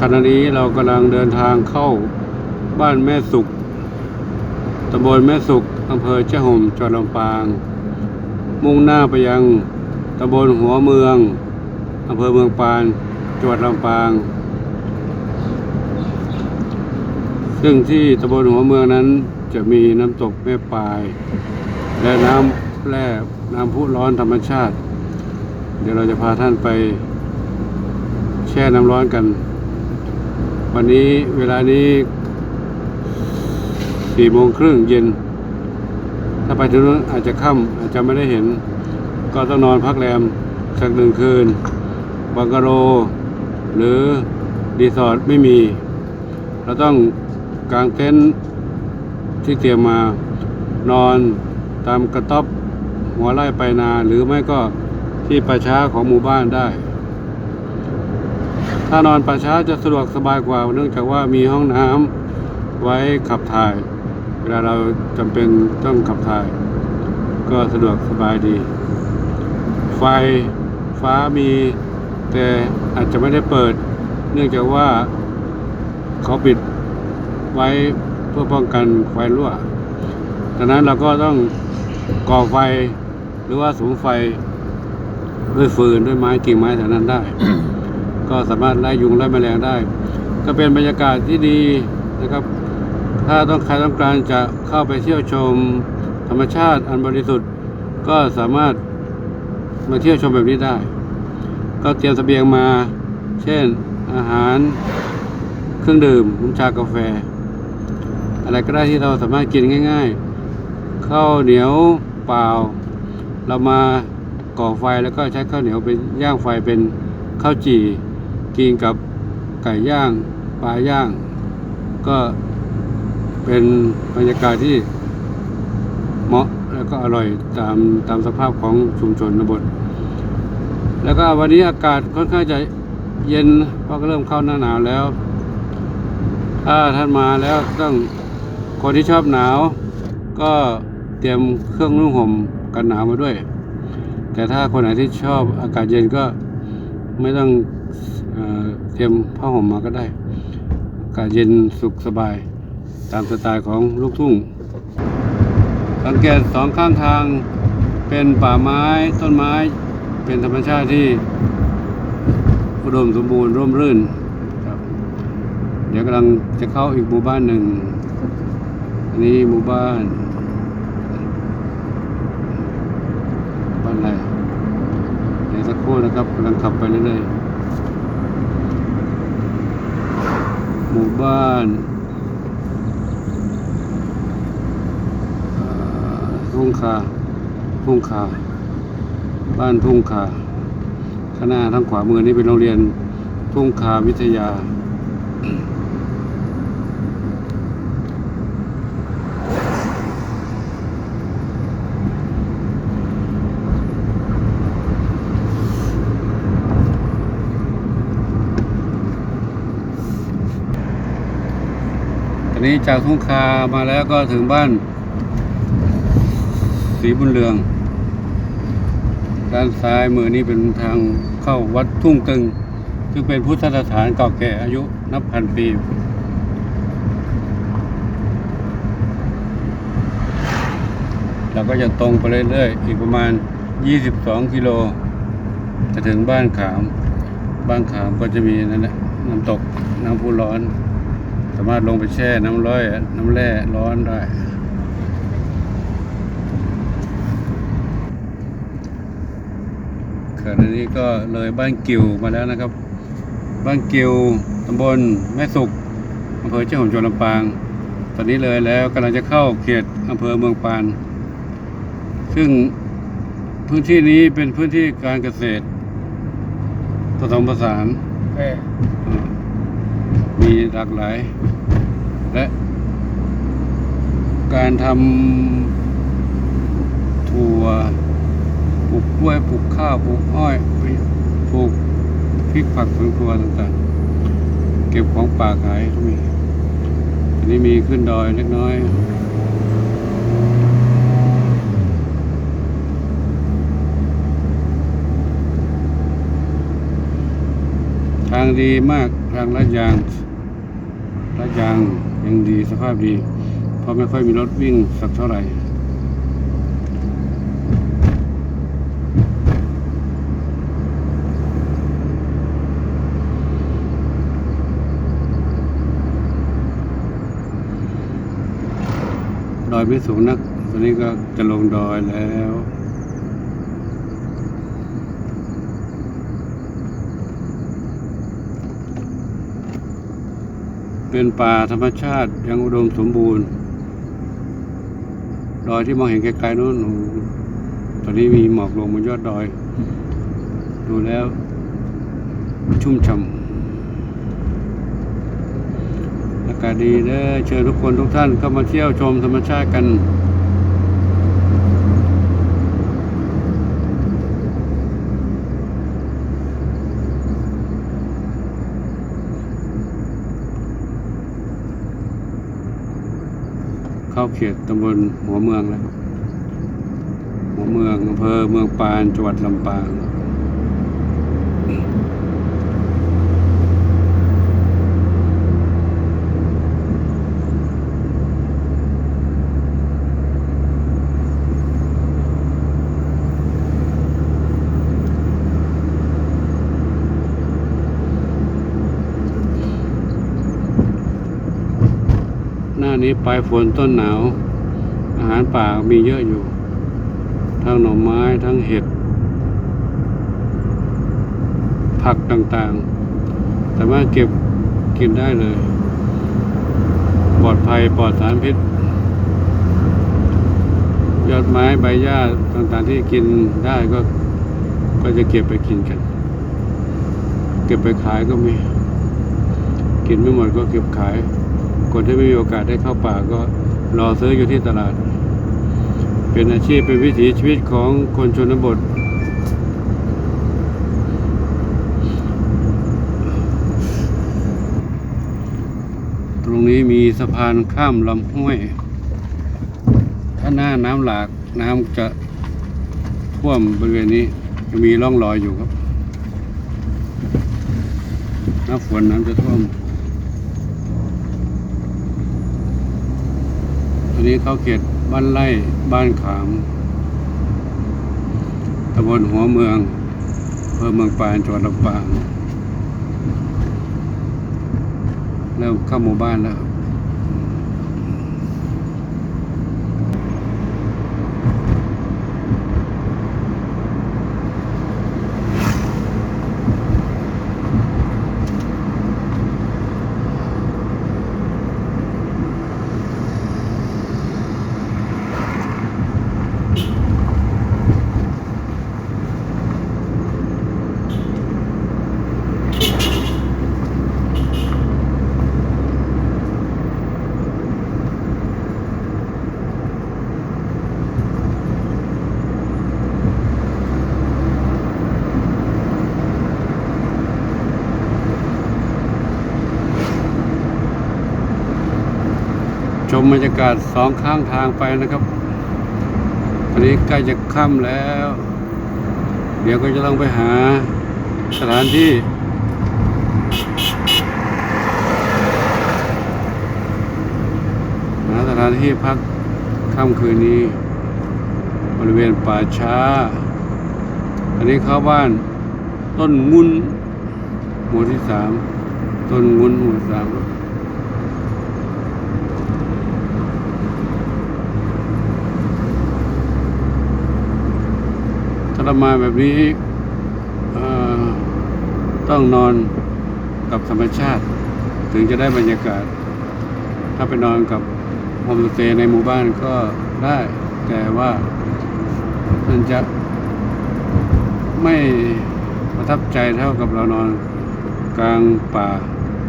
ขณะนี้เรากำลังเดินทางเข้าบ้านแม่สุขตำบลแม่สุขอำเภอเจ้าห่มจังหวัดลำปาง มุ่งหน้าไปยังตำบลหัวเมืองอำเภอเมืองปานจังหวัดลำปาง ซึ่งที่ตำบลหัวเมืองนั้นจะมีน้ำตกแม่ปลาย และน้ำแร่น้ำพุร้อนธรรมชาติ เดี๋ยวเราจะพาท่านไปแช่น้ำร้อนกัน วันนี้เวลานี้สี่โมงครึ่งเย็น ถ้าไปถึงนู้นอาจจะค่ำอาจจะไม่ได้เห็น ก็ต้องนอนพักแรมสักหนึ่งคืน บังกะโร หรือรีสอร์ทไม่มี เราต้องกางเต็นท์ที่เตรียมมานอนตามกระต๊อบหัวไร่ไปนาหรือไม่ก็ที่ป่าช้าของหมู่บ้านได้ ถ้านอนป่าช้าจะสะดวกสบายกว่า เนื่องจากว่ามีห้องน้ำไว้ขับถ่าย เวลาเราจำเป็นต้องขับถ่าย ก็สะดวกสบายดี ไฟฟ้ามีแต่อาจจะไม่ได้เปิด เนื่องจากว่าเขาปิดไว้เพื่อป้องกันไฟรั่วดังนั้นเราก็ต้องก่อไฟหรือว่าสุมไฟด้วยฟืนด้วยไม้กิ่งไม้แถวนั้นได้ ก็สามารถไล่ยุงไล่แมลงได้ ก็เป็นบรรยากาศที่ดีนะครับ ถ้าต้องใครต้องการจะเข้าไปเที่ยวชมธรรมชาติอันบริสุทธิ์ ก็สามารถมาเที่ยวชมแบบนี้ได้ ก็เตรียมเสบียงมา เช่นอาหารเครื่องดื่มน้ำชากาแฟ อะไรก็ได้ที่เราสามารถกินง่าย ๆ ข้าวเหนียวเปล่า เรามาก่อไฟแล้วก็ใช้ข้าวเหนียวเป็นย่างไฟเป็นข้าวจี่ กินกับไก่ย่างปลาย่าง ก็เป็นบรรยากาศที่เหมาะแล้วก็อร่อยตามตามสภาพของชุมชนบท แล้วก็วันนี้อากาศค่อนข้างจะเย็นเพราะก็เริ่มเข้าหน้าหนาวแล้ว ถ้าท่านมาแล้วต้องคนที่ชอบหนาว ก็เตรียมเครื่องนุ่งห่มกันหนาวมาด้วย แต่ถ้าคนไหนที่ชอบอากาศเย็นก็ไม่ต้อง เเตรียมผ้าห่มมาก็ได้อากาศเย็นสุขสบาย ตามสไตล์ของลูกทุ่ง สังเกตสองข้างทางเป็นป่าไม้ต้นไม้เป็นธรรมชาติที่อุดมสมบูรณ์ร่มรื่นครับเดี๋ยวกำลังจะเข้าอีกหมู่บ้านหนึ่งอันนี้หมู่บ้าน บ้านอะไรเดี๋ยวสักครู่นะครับกำลังขับไปเรื่อยๆ หมู่บ้านทุ่งคาทุ่งคาบ้านทุ่งคาข้างหน้าทางขวามือนี่เป็นโรงเรียนทุ่งคาวิทยา นนี้จากทุ่งคามาแล้วก็ถึงบ้านสีบุญเรือง ด้านซ้ายมือนี้เป็นทางเข้าวัดทุ่งตึง ซึ่งเป็นพุทธสถานเก่าแก่อายุนับพันปีเราก็จะตรงไปเรื่อยๆ อีกประมาณ 22 กิโล จะถึงบ้านขาม บ้านขามก็จะมีนั่นแหละน้ำตกน้ำพุร้อนามารถลงไปแช่น้ำร้อยน้ำแร่ร้อนได้ขณะนี้ก็เลยบ้านกิวมาแล้วนะครับ บ้านกิวตำบลแม่สุกอำเภอเจ้าหงจวัดลำปาง ตอนนี้เลยแล้วกำลังจะเข้าเขตอำเภอเมืองปาน ซึ่งพื้นที่นี้เป็นพื้นที่การเกษตรผสมผสาน มีหลากหลาย และการทำถั่วปลูกกล้วยปลูกข้าวปลูกอ้อยปลูกพริกผักสวนครัวต่างๆ เก็บของป่าขายก็มีทีนี้มีขึ้นดอยเล็กน้อยทางดีมาก ทางลาดยางลาดยางยังดีสภาพดี เพราะไม่ค่อยมีรถวิ่งสักเท่าไหร่ดอยไม่สูงนัก ตอนนี้ก็จะลงดอยแล้ว เป็นป่าธรรมชาติยังอุดมสมบูรณ์ ดอยที่มองเห็นไกลๆนู้นตอนนี้มีหมอกลงบนยอดดอย ดูแล้วชุ่มฉ่ำอากาศดีเด้อเชิญทุกคนทุกท่านเข้ามาเที่ยวชมธรรมชาติกัน เข้าเขตตำบลหัวเมืองแล้ว หัวเมืองอำเภอเมืองปานจังหวัดลำปาง หน้านี้ปลายฝนต้นหนาว อาหารป่ามีเยอะอยู่ ทั้งหน่อไม้ทั้งเห็ด ผักต่างๆ สามารถเก็บกินได้เลย ปลอดภัยปลอดสารพิษ ยอดไม้ใบหญ้าต่างๆที่กินได้ก็ก็จะเก็บไปกินกัน เก็บไปขายก็มี กินไม่หมดก็เก็บขาย คนที่ไม่มีโอกาสได้เข้าป่าก็รอซื้ออยู่ที่ตลาด เป็นอาชีพเป็นวิถีชีวิตของคนชนบท ตรงนี้มีสะพานข้ามลำห้วย ถ้าหน้าน้ำหลากน้ำจะท่วมบริเวณนี้จะมีร่องรอยอยู่ครับ น้าฝนน้ำจะท่วม นนี้เขาเขตบ้านไร่บ้านขามตำบลหัวเมืองอำเภอเมืองปานจังหวัดลำปางเริ่มเข้าหมู่บ้านแล้ว ชมบรรยากาศสองข้างทางไปนะครับตอนนี้ใกล้จะค่ำแล้ว เดี๋ยวก็จะต้องไปหาสถานที่ หาสถานที่พักค่ำคืนนี้ บริเวณป่าช้า อันนี้เข้าบ้านต้นงุนหมู่ที่สามต้นงุนหมู่สาม รับถ้าเรามาแบบนี้ต้องนอนกับธรรมชาติ ถึงจะได้บรรยากาศ ถ้าไปนอนกับโฮมสเตย์ในหมู่บ้านก็ได้ แต่ว่ามันจะไม่ประทับใจเท่ากับเรานอนกลางป่า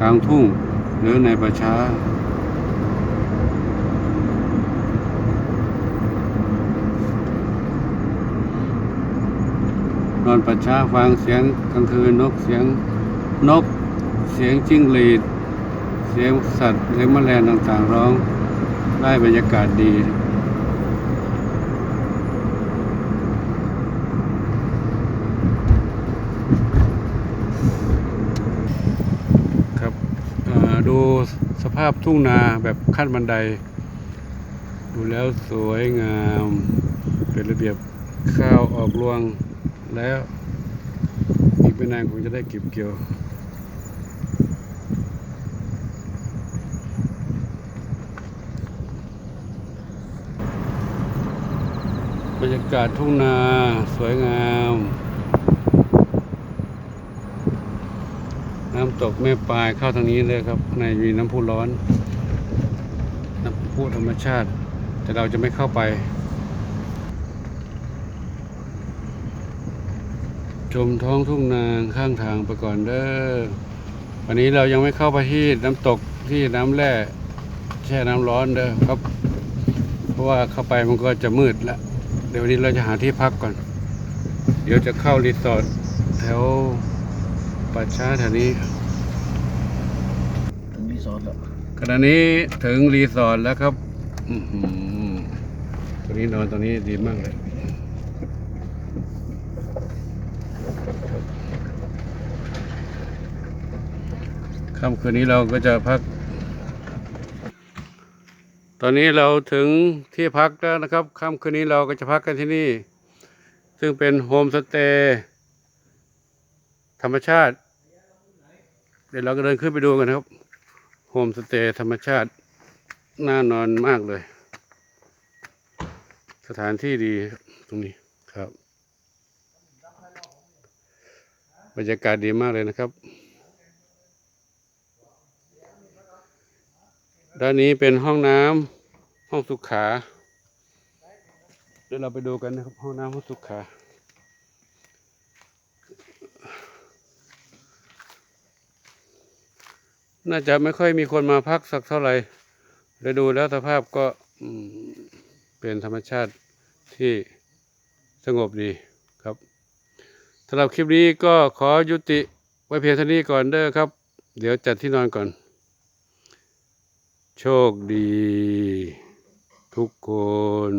กลางทุ่ง หรือในป่าช้า นอนประชาฟังเสียงกลางคืนนกเสียงนก เสียงจิ้งหรีด เสียงสัตว์เสียงแมลงต่างๆร้องได้บรรยากาศดีดูสภาพทุ่งนาแบบขั้นบันได ดูแล้วสวยงาม เป็นระเบียบข้าวออกรวง แล้ว อีกไม่นานคงจะได้เก็บเกี่ยวบรรยากาศทุ่งนาสวยงาม น้ำตกแม่ปลายเข้าทางนี้เลยครับ ในมีน้ำพุร้อน น้ำพุธรรมชาติ แต่เราจะไม่เข้าไป ชมท้องทุ่งนาข้างทางไปก่อนเด้อวันนี้เรายังไม่เข้าไปที่น้ำตกที่น้ำแร่แช่น้ำร้อนเด้อครับ เพราะว่าเข้าไปมันก็จะมืดละเดี๋ยววันนี้เราจะหาที่พักก่อน เดี๋ยวจะเข้ารีสอร์ทแถวป่าช้าแถวนี้ถึงรีสอร์ทแล้วขณะนี้ถึงรีสอร์ทแล้วครับอื้อหือตัวนี้นอนตัวนี้ดีมากเลย ค่ำคืนนี้เราก็จะพัก ตอนนี้เราถึงที่พักแล้วนะครับค่ำคืนนี้เราก็จะพักกันที่นี่ ซึ่งเป็นโฮมสเตย์ธรรมชาติ เดี๋ยวเราก็เดินขึ้นไปดูกันนะครับโฮมสเตย์ธรรมชาติน่านอนมากเลย สถานที่ดีตรงนี้ครับ บรรยากาศดีมากเลยนะครับ ด้านนี้เป็นห้องน้ำห้องสุขา เดี๋ยวเราไปดูกันนะครับห้องน้ำห้องสุขาน่าจะไม่ค่อยมีคนมาพักสักเท่าไหร่ได้ดูแล้วสภาพก็เป็นธรรมชาติที่สงบดีครับสำหรับคลิปนี้ก็ขอยุติไว้เพียงเท่านี้ก่อนเด้อครับ เดี๋ยวจัดที่นอนก่อน โชคดี ทุกคน